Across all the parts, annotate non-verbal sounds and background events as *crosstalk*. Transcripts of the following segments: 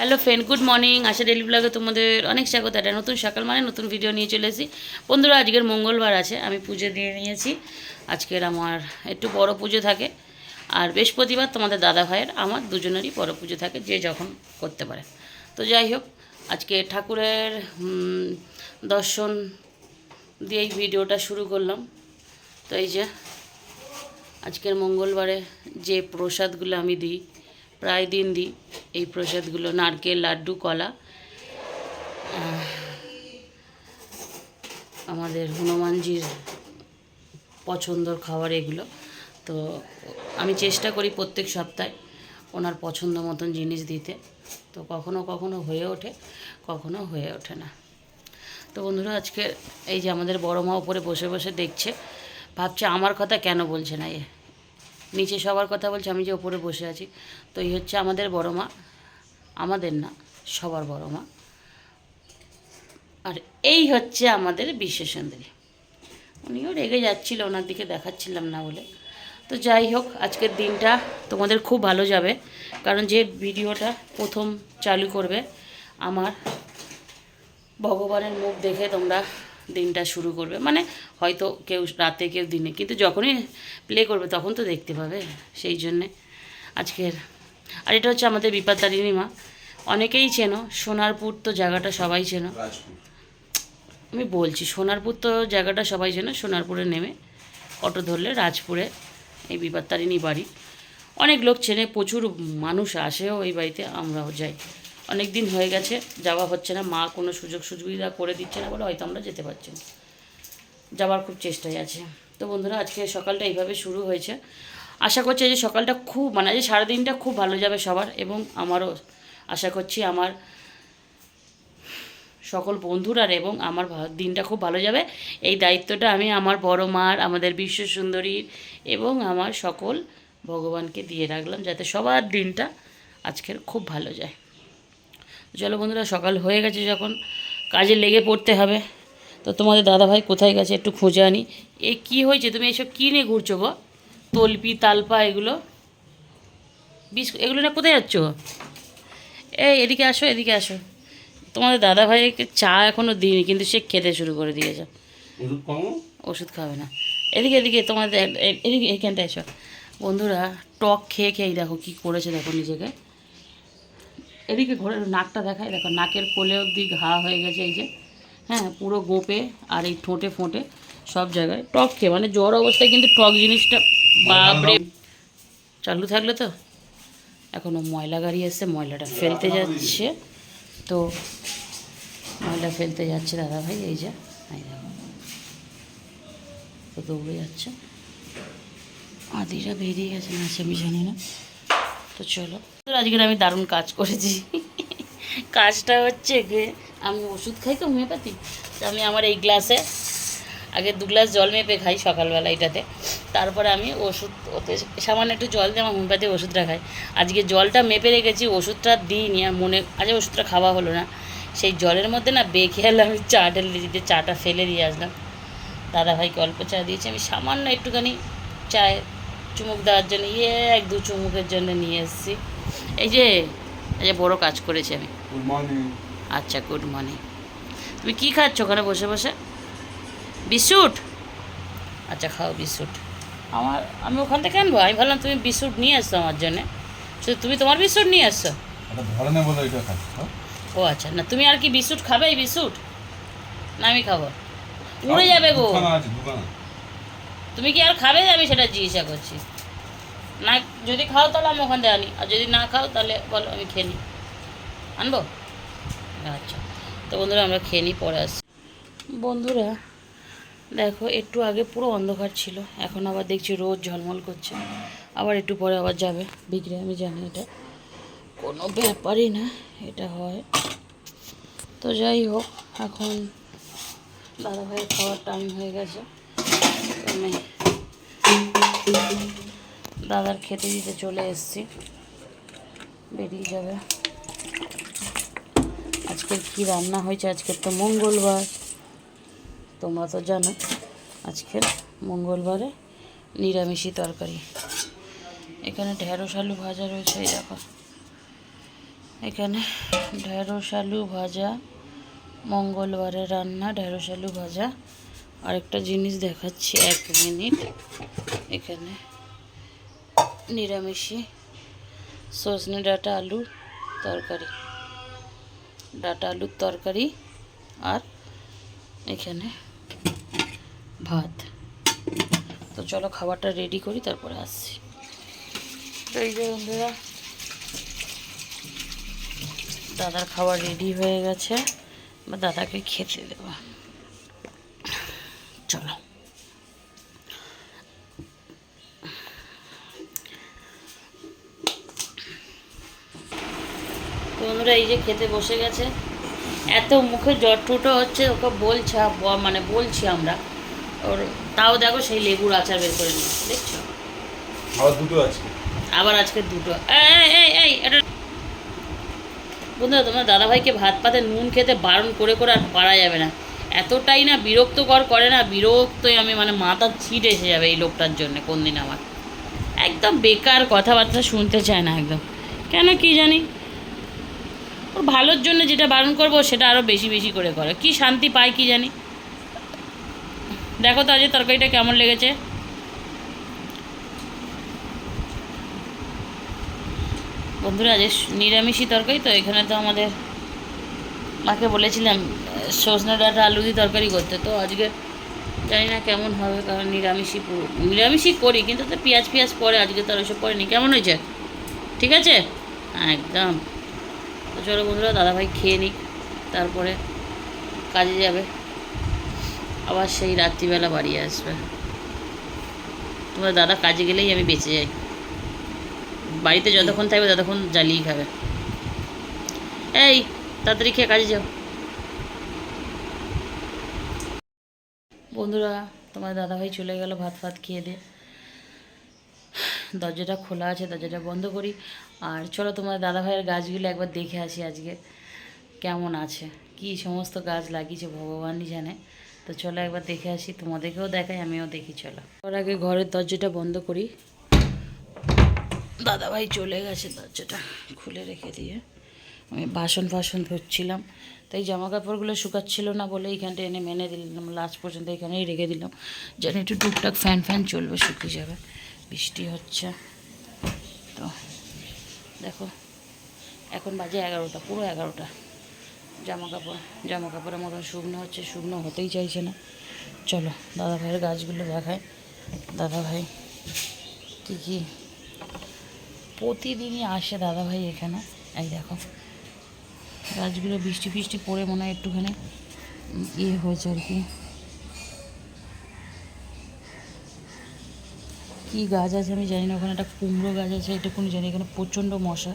Hello friend, good morning. Asha daily ব্লগে তোমাদের অনেক স্বাগত। একটা নতুন সকাল মানে নতুন ভিডিও নিয়ে চলে এসেছি। বন্ধুরা, আজকের মঙ্গলবার আছে, আমি পুজো দিয়ে নিয়েছি। আজকের আমার একটু বড় পুজো থাকে। আর বৃহস্পতিবার তোমাদের দাদা ভাইয়ের, আমার দুজনেরই বড় পুজো থাকে, যে যখন করতে পারে। তো যাই হোক, আজকে ঠাকুরের দর্শন দিয়েই ভিডিওটা শুরু করলাম। তো এই যে, আজকের মঙ্গলবারে যে প্রসাদগুলো আমি দিই প্রায় দিন দিই এই প্রসাদগুলো, নারকেল, লাড্ডু, কলা। আমাদের হনুমানজির পছন্দর খাবার এগুলো। তো আমি চেষ্টা করি প্রত্যেক সপ্তাহে ওনার পছন্দ মতন জিনিস দিতে। তো কখনো কখনো হয়ে ওঠে, কখনো হয়ে ওঠে না। তো বন্ধুরা, আজকে এই যে আমাদের বড় মা ওপরে বসে বসে দেখছে, ভাবছে আমার কথা কেন বলছে না এ? নিচে সবার কথা বলছে, আমি যে ওপরে বসে আছি। তো এই হচ্ছে আমাদের বড় মা, আমাদের না, সবার বড় মা। আর এই হচ্ছে আমাদের বিশ্ব সুন্দরী উনিও রেগে যাচ্ছিল, ওনার দিকে দেখাচ্ছিলাম না বলে। তো যাই হোক, আজকের দিনটা তোমাদের খুব ভালো যাবে, কারণ যে ভিডিওটা প্রথম চালু করবে, আমার ভগবানের মুখ দেখে তোমরা দিনটা শুরু করবে। মানে হয়তো কেউ রাতে কেউ দিনে কিন্তু যখনই প্লে করবে তখন তো দেখতে পাবে সেই জন্যে আজকের। আর এটা হচ্ছে আমাদের বিপাতারিণী মা। অনেকেই চেনো সোনারপুর তো জায়গাটা সবাই চেনো। আমি বলছি সোনারপুর তো জায়গাটা সবাই চেনো সোনারপুরে নেমে অটো ধরলে রাজপুরে এই বিপাত্তারিণী বাড়ি। অনেক লোক চেনে প্রচুর মানুষ আসেও এই বাড়িতে আমরাও যাই। অনেক দিন হয়ে গেছে, যাওয়া হচ্ছে না। মা কোনো সুযোগ সুবিধা করে দিচ্ছে না বলে হয়তো আমরা যেতে পারছি না। যাওয়ার খুব চেষ্টায় আছে। তো বন্ধুরা, আজকে সকালটা এইভাবে শুরু হয়েছে। আশা করছি যে সকালটা খুব মানে আজ সারাদিনটা খুব ভালো যাবে সবার এবং আমারও। আশা করছি আমার সকল বন্ধুরার এবং আমার দিনটা খুব ভালো যাবে। এই দায়িত্বটা আমি আমার বড় মার, আমাদের বিশ্ব সুন্দরীর এবং আমার সকল ভগবানকে দিয়ে রাখলাম যাতে সবার দিনটা আজকের খুব ভালো যায়। চলো বন্ধুরা সকাল হয়ে গেছে যখন। কাজে লেগে পড়তে হবে। তো তোমাদের দাদাভাই কোথায় গেছে একটু খুঁজে আনি। এ কি হয়েছে? তুমি এসব কী নিয়ে ঘুরছো গো? তলপি তালপা এগুলো? বিস এগুলো না কোথায় যাচ্ছ? এই এদিকে আসো এদিকে আসো। তোমাদের দাদা ভাইকে চা এখনও দিইনি কিন্তু সে খেতে শুরু করে দিয়েছে। ওষুধ খাবে না। এদিকে এদিকে তোমাদের এদিকে এইখানটা এসো। বন্ধুরা টক খেয়ে খেয়ে দেখো কি করেছে দেখো নিজেকে। এদিকে ঘরে নাকটা দেখায় দেখো নাকের কোলে অবধি ঘা হয়ে গেছে এই যে। হ্যাঁ পুরো গোপে আর এই ঠোঁটে ফোঁটে সব জায়গায়। টক খেয়ে মানে জ্বর অবস্থায় কিন্তু টক জিনিসটা বাপরে। চালু থাকলে তো। এখনও ময়লা গাড়ি এসছে, ময়লাটা ফেলতে যাচ্ছে। তো ময়লা ফেলতে যাচ্ছে দাদা ভাই, এই যে, এই দেখো। তো দৌড়ে যাচ্ছে। আদিরা বেরিয়ে গেছে না সে আমি জানি না তো চলো। তো আজকের আমি দারুণ কাজ করেছি। কাজটা হচ্ছে যে আমি ওষুধ খাই তো হোমিওপ্যাথি, তো আমি আমার এই গ্লাসে আগে দু গ্লাস জল মেপে খাই সকালবেলা এটাতে। তারপরে আমি ওষুধ, ওতে সামান্য একটু জল দিয়ে আমার হোমিওপ্যাথি ওষুধটা খাই। আজকে জলটা মেপে রেখেছি, ওষুধটা দিইনি আর মনে আজ ওষুধটা খাওয়া হলো না। সেই জলের মধ্যে না বেখেয়াল আমি চা ঢেলে দিতে চাটা ফেলে দিয়ে আসলাম। দাদা ভাইকে অল্প চা দিয়েছি, আমি সামান্য একটুখানি চায়ে চুমুক দেওয়ার জন্য ইয়ে এক দু চুমুকের জন্য নিয়ে এসেছি। এই যে এই যে বড় কাজ করেছি আমি। গুড মর্নিং আচ্ছা গুড মর্নিং তুমি কী খাচ্ছ ওখানে বসে বসে? বিস্কুট? আচ্ছা খাও বিস্কুট। আমার আমি ওখান থেকে আনব। আমি ভাবলাম তুমি বিস্কুট নিয়ে আসছো আমার জন্যে। শুধু তুমি তোমার বিস্কুট নিয়ে আসছো? এটা ধরে নে বলে এটা খাচ্ছ। ও আচ্ছা না তুমি আর কি বিস্কুট খাবে এই বিস্কুট? না আমি খাব। উড়ে যাবে গো। তুমি কি আর খাবে? আমি সেটা জিজ্ঞাসা করছি। না, যদি খাও তাহলে আমি ওখান থেকে আনি, আর যদি না খাও তাহলে বলো আমি খেয়ে নিই। আনব? আচ্ছা তো বন্ধুরা আমরা খেয়ে নিই, পরে আসছি। বন্ধুরা, দেখো, একটু আগে পুরো অন্ধকার ছিল, এখন আবার দেখছি রোদ ঝলমল করছে। আবার একটু পরে আবার যাবে বিগড়ে আমি জানি এটা। কোনো ব্যাপারই না, এটা হয়। তো যাই হোক, এখন দাদা ভাইয়ের খাওয়ার টাইম হয়ে গেছে। আমি দাদার খেতে দিতে চলে এসেছি। বেরিয়ে যাবে। আজকের কি রান্না হয়েছে? আজকের তো মঙ্গলবার। তোমরা তো জানো, আজকের মঙ্গলবারে নিরামিষই তরকারি। এখানে ঢেঁড়স আলু ভাজা রয়েছে, এই দেখো। এখানে ঢেঁড়স আলু ভাজা মঙ্গলবারের রান্না, ঢেঁড়স আলু ভাজা। আরেকটা জিনিস দেখাচ্ছি, এক মিনিট। এখানে নিরামিষি সজনে ডাটা আলুর তরকারি। ডাটা আলুর তরকারি আর এখানে ভাত। তো চলো খাবারটা রেডি করি, তারপরে আসছি। এই যে বন্ধুরা, দাদার খাবার রেডি হয়ে গেছে। বা দাদাকে খেতে দেব। বন্ধুরা এই যে খেতে বসে গেছে। এত মুখে জ্বর টুটো হচ্ছে ওকে বলছে মানে বলছি আমরা। ওর তাও দেখো সেই লেবুর আচার বের করে নিয়ে দেখছ? আবার দুটো আছে। আবার আজকে দুটো। এই, এই এই এই এটা বন্ধুরা তোমার দাদাভাইকে ভাত পাতে নুন খেতে বারণ করে করে আর পারা যাবে না। এতটাই না বিরক্তকর করে না বিরক্তই আমি মানে মাথা ছিট এসে যাবে এই লোকটার জন্য কোন দিন আমার। একদম বেকার কথাবার্তা শুনতে চায় না একদম। কেন কি জানি? ওর ভালোর জন্য যেটা বারণ করব, সেটা আরও বেশি বেশি করে করে। কি শান্তি পায় কি জানি? দেখো তো আজ তরকারিটা কেমন লেগেছে। বন্ধুরা আজ নিরামিষই তরকারি, তো এখানে তো আমাদের মাকে বলেছিলাম, সজনে ডাঁটা আলু দিয়ে তরকারি করতে। তো আজকে জানি না কেমন হবে, কারণ নিরামিষই পুরো। নিরামিষই করি, কিন্তু তো পেঁয়াজ পেঁয়াজ পরে আজকে তো আর ওসব পড়েনি। কেমন হয়েছে? ঠিক আছে? একদম। তো চলো বন্ধুরা, দাদাভাই খেয়ে নিই তারপরে কাজে যাবে। আবার সেই রাত্রিবেলা বাড়ি আসবে। তোমার দাদা কাজে গেলেই আমি বেঁচে যাই। বাড়িতে যতক্ষণ থাকবে ততক্ষণ জ্বালিয়ে খাবে। এই, তাড়াতাড়ি খেয়ে কাজে যাও। বন্ধুরা, তোমার দাদাভাই চলে গেল, ভাত ফাত খেয়ে দিয়ে দরজাটা খোলা আছে, দরজাটা বন্ধ করি। আর চলো তোমার দাদাভাইয়ের গাছগুলো একবার দেখে আসি আজকে। কেমন আছে? কি সমস্ত গাছ লাগিয়েছে ভগবানই জানে। তো চলো একবার দেখে আসি, তোমাদেরকেও দেখাই, আমিও দেখি, চলো। ওর আগে ঘরের দরজাটা বন্ধ করি। দাদাভাই চলে গেছে দরজাটা খুলে রেখে দিয়ে। আমি বাসন ফাসন ধুচ্ছিলাম। তাই জামা কাপড়গুলো শুকাচ্ছিল না বলে এইখানটা এনে মেনে দিলাম। লাস্ট পর্যন্ত এখানেই রেখে দিলাম। যেন একটু টুকটাক ফ্যান ফ্যান চলবে, শুকিয়ে যাবে। বৃষ্টি হচ্ছে। তো দেখো, এখন বাজে এগারোটা, পুরো এগারোটা। জামা কাপড় জামা কাপড়ের মতন শুকনো হচ্ছে, শুকনো হতেই চাইছে না। চলো দাদা ভাইয়ের গাছগুলো দেখায় দাদা ভাই কী কী? প্রতিদিনই আসে দাদা ভাই এখানে। এই দেখো, গাছগুলো বৃষ্টি ফিষ্টি পড়ে মনে হয় একটুখানি। ইয়ে হয়েছে আর কি। কী গাছ আছে আমি জানি না, ওখানে একটা কুমড়ো গাছ আছে এটুকুনি জানি এখানে প্রচণ্ড মশা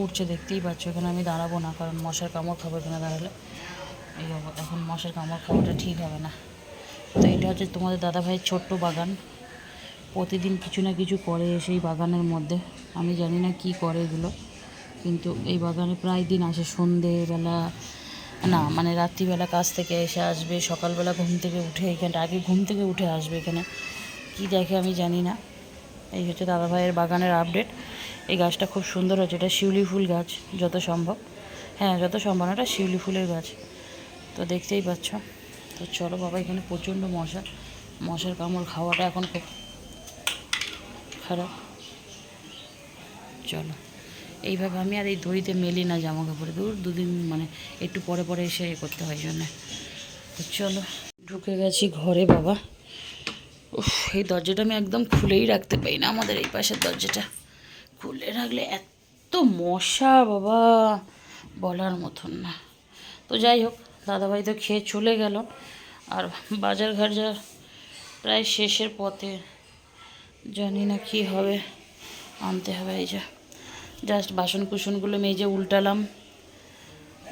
উঠছে, দেখতেই পাচ্ছ, এখানে আমি দাঁড়াবো না, কারণ মশার কামড় খাব এখানে দাঁড়ালে। এই এখন মশার কামড় খাওয়াটা ঠিক হবে না। তো এটা হচ্ছে তোমাদের দাদা ভাইয়ের ছোট্ট বাগান। প্রতিদিন কিছু না কিছু করে সেই বাগানের মধ্যে। আমি জানি না কি করে এগুলো, কিন্তু এই বাগানে প্রায় দিন আসে, সন্ধেবেলা, না মানে রাত্রিবেলা কাজ থেকে এসে আসবে, সকালবেলা ঘুম থেকে উঠে এখানটা আগে ঘুম থেকে উঠে আসবে এখানে। কি দেখে আমি জানি না। এই হচ্ছে দাদা ভাইয়ের বাগানের আপডেট এই গাছটা খুব সুন্দর হচ্ছে এটা শিউলি ফুল গাছ, যত সম্ভব। হ্যাঁ যত সম্ভব এটা শিউলি ফুলের গাছ। তো দেখতেই পাচ্ছ। তো চলো বাবা, এখানে প্রচণ্ড মশা। মশার কামড় খাওয়াটা এখন খুব খারাপ। চলো। এইভাবে আমি আর এই দড়িতে মেলি না জামা কাপড়ে দূর দুদিন মানে একটু পরে পরে এসে করতে হয় জন্য। তো চলো, ঢুকে গেছি ঘরে বাবা। এই দরজাটা আমি একদম খুলেই রাখতে পারি না, আমাদের এই পাশের দরজাটা। খুলে রাখলে এত মশা, বাবা, বলার মতন না। তো যাই হোক, দাদাভাই তো খেয়ে চলে গেল। আর বাজার ঘাট যা প্রায় শেষের পথে, জানি না কি হবে, আনতে হবে এই যে। জাস্ট বাসন কুসনগুলো মেজে উল্টালাম।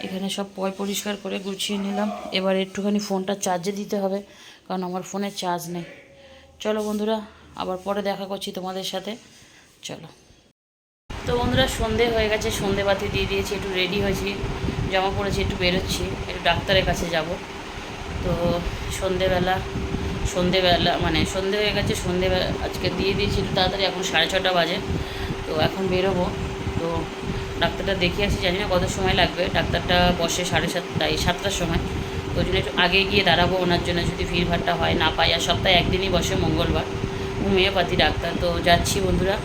এখানে সব পয় পরিষ্কার করে গুছিয়ে নিলাম। এবার একটুখানি ফোনটা চার্জে দিতে হবে, কারণ আমার ফোনে চার্জ নেই। চলো বন্ধুরা, আবার পরে দেখা করছি তোমাদের সাথে। চলো। তো বন্ধুরা, সন্ধে হয়ে গেছে, সন্ধে বাতি দিয়ে দিয়েছি, একটু রেডি হয়েছি, জামা পড়েছি একটু বেরোচ্ছি, একটু ডাক্তারের কাছে যাব। তো সন্ধেবেলা সন্ধেবেলা মানে সন্ধে হয়ে গেছে, সন্ধেবেলা, আজকে দিয়ে দিয়েছি একটু তাড়াতাড়ি, এখন সাড়ে ছটা বাজে। তো এখন বেরোবো। তো ডাক্তারটা দেখে আসি, জানি না কত সময় লাগবে। ডাক্তারটা বসে সাড়ে সাতটা এই সাতটার সময়। ওই জন্য একটু আগে গিয়ে দাঁড়াবো, ওনার জন্য যদি ভিড়ভাড়টা হয়, না পাই, আর সপ্তাহে একদিনই বসে মঙ্গলবার। Homeopathy doctor. তো যাচ্ছি বন্ধুরা।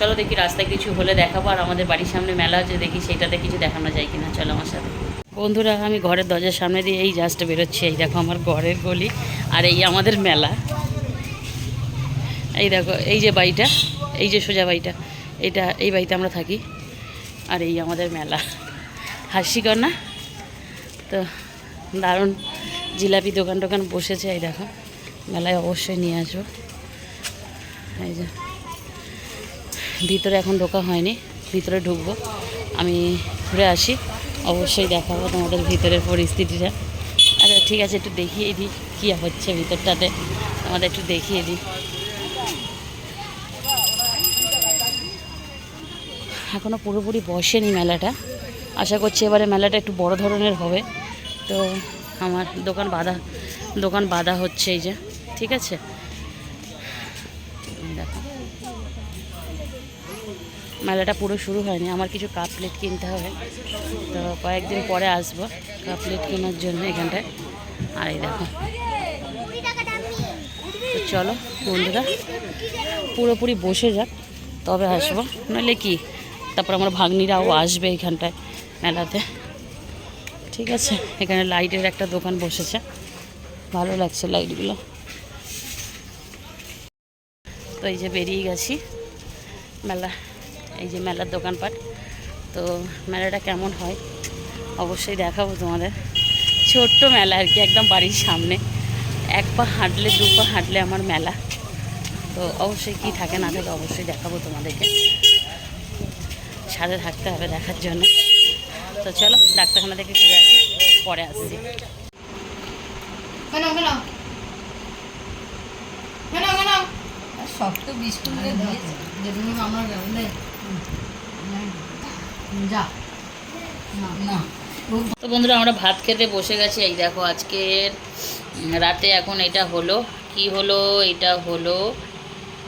চলো দেখি রাস্তায় কিছু হলে দেখাবো, আর আমাদের বাড়ির সামনে মেলা আছে, দেখি সেইটাতে কিছু দেখানো যায় কিনা। চলো আমার সাথে। বন্ধুরা, আমি ঘরের দরজার সামনে দিয়ে এই জাস্ট বেরোচ্ছি। এই দেখো আমার ঘরের গলি আর এই আমাদের মেলা। এই দেখো, এই যে বাড়িটা, এই যে সোজা বাড়িটা, এটা, এই বাড়িতে আমরা থাকি। আর এই আমাদের মেলা। হাস্যিকর না? তো দারুণ জিলাপি দোকান টোকান বসেছে এই দেখো, মেলায় অবশ্যই নিয়ে আসব। এই যে, ভিতরে এখন ঢোকা হয়নি, ভিতরে ঢুকবো। আমি ঘুরে আসি, অবশ্যই দেখাবো তোমাদের ভিতরের পরিস্থিতিটা। আচ্ছা ঠিক আছে, একটু দেখিয়ে দিই কী হচ্ছে ভিতরটাতে। আমাদের একটু দেখিয়ে দিই। এখনও পুরোপুরি বসেনি মেলাটা। আশা করছি এবারে মেলাটা একটু বড় ধরনের হবে। তো আমার দোকান বাঁধা দোকান বাঁধা হচ্ছে এই যে, ঠিক আছে? দেখো। মেলাটা পুরো শুরু হয়নি, আমার কিছু কাপ প্লেট কিনতে হবে। তো কয়েকদিন পরে আসব কাপ প্লেট কেনার জন্য এখানটায়। আর এই দেখো। চলো বন্ধুরা, পুরোপুরি বসে যাক, তবে আসব। নইলে কি? তারপর আমার ভাগ্নিরাও আসবে এখানটায়, মেলাতে। ঠিক আছে, এখানে লাইটের একটা দোকান বসেছে। ভালো লাগছে লাইটগুলো। তো এই যে বেরিয়ে গেছি, মেলা, এই যে মেলার দোকানপাট। তো মেলাটা কেমন হয়, অবশ্যই দেখাবো তোমাদের। ছোট্ট মেলা আর কি, একদম বাড়ির সামনে। এক পা হাঁটলে, দু পা হাঁটলে আমার মেলা। তো অবশ্যই কি থাকে না থাকে অবশ্যই দেখাবো তোমাদেরকে। সাথে থাকতে হবে দেখার জন্য। তো চলো ডাক্তারখানা থেকে ঘুরে আসি পরে আসছি। সব তো বিস্কুট দিয়ে আমার যা। না না। তো বন্ধুরা আমরা ভাত খেতে বসে গেছি। এই দেখো আজকের রাতে এখন এটা হলো। কি হলো? এটা হলো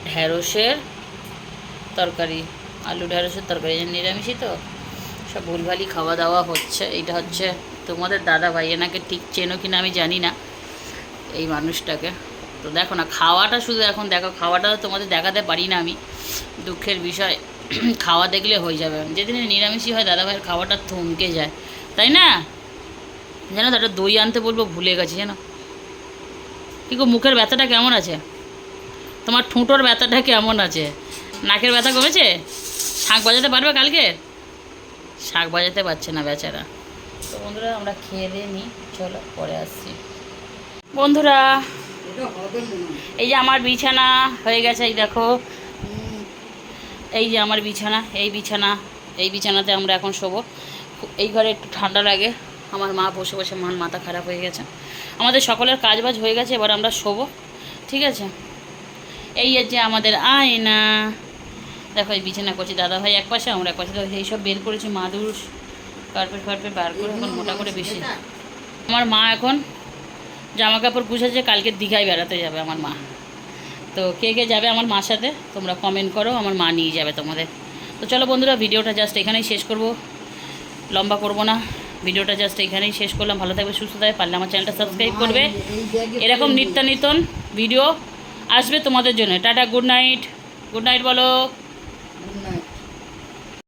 ঢ্যাঁড়সের তরকারি। আলু ঢ্যাঁড়সের তরকারি। নিরামিষই তো? সব ভুলভালই খাওয়া দাওয়া হচ্ছে। এটা হচ্ছে তোমাদের দাদা ভাই, এনাকে ঠিক চেনো কিনা আমি জানি না, এই মানুষটাকে। তো দেখো না, খাওয়াটা শুধু এখন দেখো খাওয়াটা তোমাদের দেখাতে পারি না আমি। দুঃখের বিষয়, *clears throat* খাওয়া দেখলে হয়ে যাবে। যেদিন নিরামিষই হয়, দাদা ভাইয়ের খাওয়াটা থমকে যায়। তাই না? তো, একটা দই আনতে বলব, ভুলে গেছি, জানো? কি গো, মুখের ব্যথাটা কেমন আছে? তোমার ঠুঁটোর ব্যথাটা কেমন আছে? নাকের ব্যথা কমেছে? শাঁখ বাজাতে পারবে কালকে? শাঁখ বাজাতে পারছে না বেচারা। তো বন্ধুরা, আমরা খেয়ে দিয়ে নিই। চলো, পরে আসছি। বন্ধুরা, এই যে আমার বিছানা হয়ে গেছে, এই দেখো। এই যে আমার বিছানা, এই বিছানা, এই বিছানাতে আমরা এখন শোবো। এই ঘরে একটু ঠান্ডা লাগে। আমার মা বসে বসে মান মাথা খারাপ হয়ে গেছে। আমাদের সকলের কাজবাজ হয়ে গেছে, এবার আমরা শোবো। ঠিক আছে? এই যে আমাদের আয়না। দেখো এই বিছানা করছি, দাদা ভাই এক পাশে, আমরা এক পাশে। তো এই সব বের করেছি, মাদুর, কার্পেট ফার্পেট বার করে এখন মোটা করে বেশি। আমার মা এখন জামা কাপড় গুছাচ্ছে, কালকে দীঘায় বেড়াতে যাবে আমার মা। তো কে কে যাবে আমার মার সাথে, তোমরা কমেন্ট করো, আমার মা নিয়ে যাবে তোমাদের। তো চলো বন্ধুরা, ভিডিওটা জাস্ট এখানেই শেষ করব। লম্বা করব না, ভিডিওটা জাস্ট এখানেই শেষ করলাম। ভালো থাকবে, সুস্থ থাকবে, পারলে আমার চ্যানেলটা সাবস্ক্রাইব করবে। এরকম নিত্য নিতন ভিডিও আসবে তোমাদের জন্য। Tata good night good night বলো।